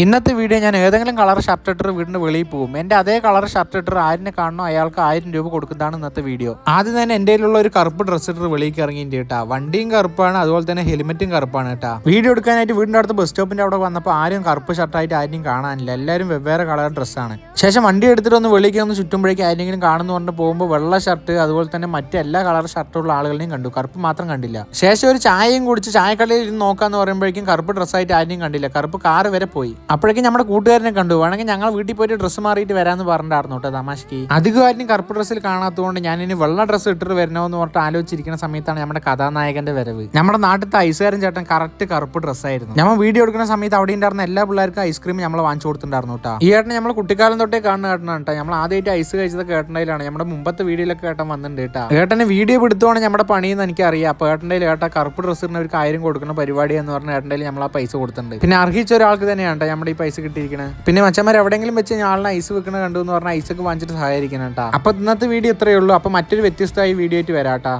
ഇന്നത്തെ വീഡിയോ ഞാൻ ഏതെങ്കിലും കളർ ഷർട്ട് ഇട്ടിട്ട് വീടിന് വെളിയിൽ പോകും. എന്റെ അതേ കളർ ഷർട്ട് ഇട്ടിട്ട് ആരിനെ കാണണോ? അയാൾക്ക് ആയിരം രൂപ കൊടുക്കുന്നതാണ് ഇന്നത്തെ വീഡിയോ. ആദ്യം തന്നെ എന്റെ കയ്യിലുള്ള ഒരു കറുപ്പ് ഡ്രസ്സ് ഇട്ടിട്ട് വെളിയിൽ ഇറങ്ങിയിട്ട് കേട്ടാ. വണ്ടിയും കറുപ്പാണ് അതുപോലെ തന്നെ ഹെൽമെറ്റും കറുപ്പാണ് കേട്ടാ. വീഡിയോ എടുക്കാനായിട്ട് വീടിന്റെ അടുത്ത് ബസ് സ്റ്റോപ്പിന്റെ അവിടെ വന്നപ്പോൾ ആരും കറുപ്പ് ഷർട്ടായിട്ട് ആരും കാണാനില്ല. എല്ലാവരും വെവ്വേറെ കളർ ഡ്രസ്സാണ് ശേഷം വണ്ടി എടുത്തിട്ട് ഒന്ന് വെളിയിലേക്ക് ഒന്ന് ചുറ്റുമ്പോഴേക്കും ആരെങ്കിലും കാണുന്നു പറഞ്ഞ് പോകുമ്പോൾ വെള്ള ഷർട്ട് അതുപോലെ തന്നെ മറ്റെല്ലാ കളർ ഷർട്ടുള്ള ആളുകളെയും കണ്ടു. കറുപ്പ് മാത്രം കണ്ടില്ല. ശേഷം ഒരു ചായയും കുടിച്ച് ചായക്കടയിൽ ഇരുന്ന് നോക്കാന്ന് പറയുമ്പോഴേക്കും കറുപ്പ് ഡ്രസ്സായിട്ട് ആരെയും കണ്ടില്ല. കറുപ്പ് കാറ് വരെ പോയി. അപ്പോഴേക്കും നമ്മുടെ കൂട്ടുകാരനെ കണ്ടു. വേണമെങ്കിൽ ഞങ്ങൾ വീട്ടിൽ പോയിട്ട് ഡ്രസ്സ് മാറിയിട്ട് വരാമെന്ന് പറഞ്ഞിട്ടായിരുന്നു കേട്ടോ തമാശക്ക്. അധികം ആരും കറുപ്പ് ഡ്രസ്സിൽ കാണാത്തതുകൊണ്ട് ഞാൻ ഇനി വെള്ള ഡ്രസ്സ് ഇട്ടിട്ട് വരണമെന്ന് പറഞ്ഞിട്ട് ആലോചിച്ചിരിക്കുന്ന സമയത്താണ് നമ്മുടെ കഥാനായകന്റെ വരവ്. നമ്മുടെ നാട്ടിലത്തെ ഐസുകാരൻ ചേട്ടൻ കറക്റ്റ് കറുപ്പ് ഡ്രസ്സായിരുന്നു നമ്മൾ വീഡിയോ എടുക്കുന്ന സമയത്ത് അവിടെ ഉണ്ടായിരുന്ന എല്ലാ പിള്ളേർക്കും ഐസ്ക്രീം നമ്മൾ വാങ്ങിച്ചു കൊടുത്തിട്ടുണ്ടായിരുന്നു ഈ ഏട്ടനെ നമ്മൾ കുട്ടിക്കാലം തൊട്ടേ കാണുന്ന ഏട്ടനാണ് കേട്ടോ. നമ്മൾ ആദ്യമായിട്ട് ഐസ് കഴിച്ചത് ഏട്ടന്റെയിലാണ്. നമ്മുടെ മുമ്പത്തെ വീഡിയോയിലൊക്കെ ഏട്ടൻ വന്നിട്ടുണ്ട് കേട്ടോ. ഏട്ടന് വീഡിയോ പിടുത്തോണ്ട് നമ്മുടെ പണിയെന്ന് എനിക്കറിയാം. അപ്പോൾ ഏട്ടന്റെ കേട്ടാ കറുപ്പ് ഡ്രസ്സിന് ഒരു ആയിരം കൊടുക്കുന്ന പരിപാടി എന്ന് പറഞ്ഞ ഏട്ടന്റെ നമ്മൾ ആ പൈസ കൊടുത്തിട്ടുണ്ട്. പിന്നെ അർഹിച്ച ഒരാൾക്ക് തന്നെയാണ് നമ്മുടെ ഈ പൈസ കിട്ടിയിരിക്കുന്നത് പിന്നെ മച്ചന്മാർ എവിടെയെങ്കിലും വെച്ച് ആളിനെ ഐസ് വെക്കണ കണ്ടു എന്ന് പറഞ്ഞാൽ ഐസൊക്കെ വാങ്ങിച്ചിട്ട് സഹായിക്കണം കേട്ടോ അപ്പോൾ ഇന്നത്തെ വീഡിയോ ഇത്രയേ ഉള്ളൂ. അപ്പോൾ മറ്റൊരു വ്യത്യസ്തമായ വീഡിയോ ആയിട്ട് വരാം കേട്ടോ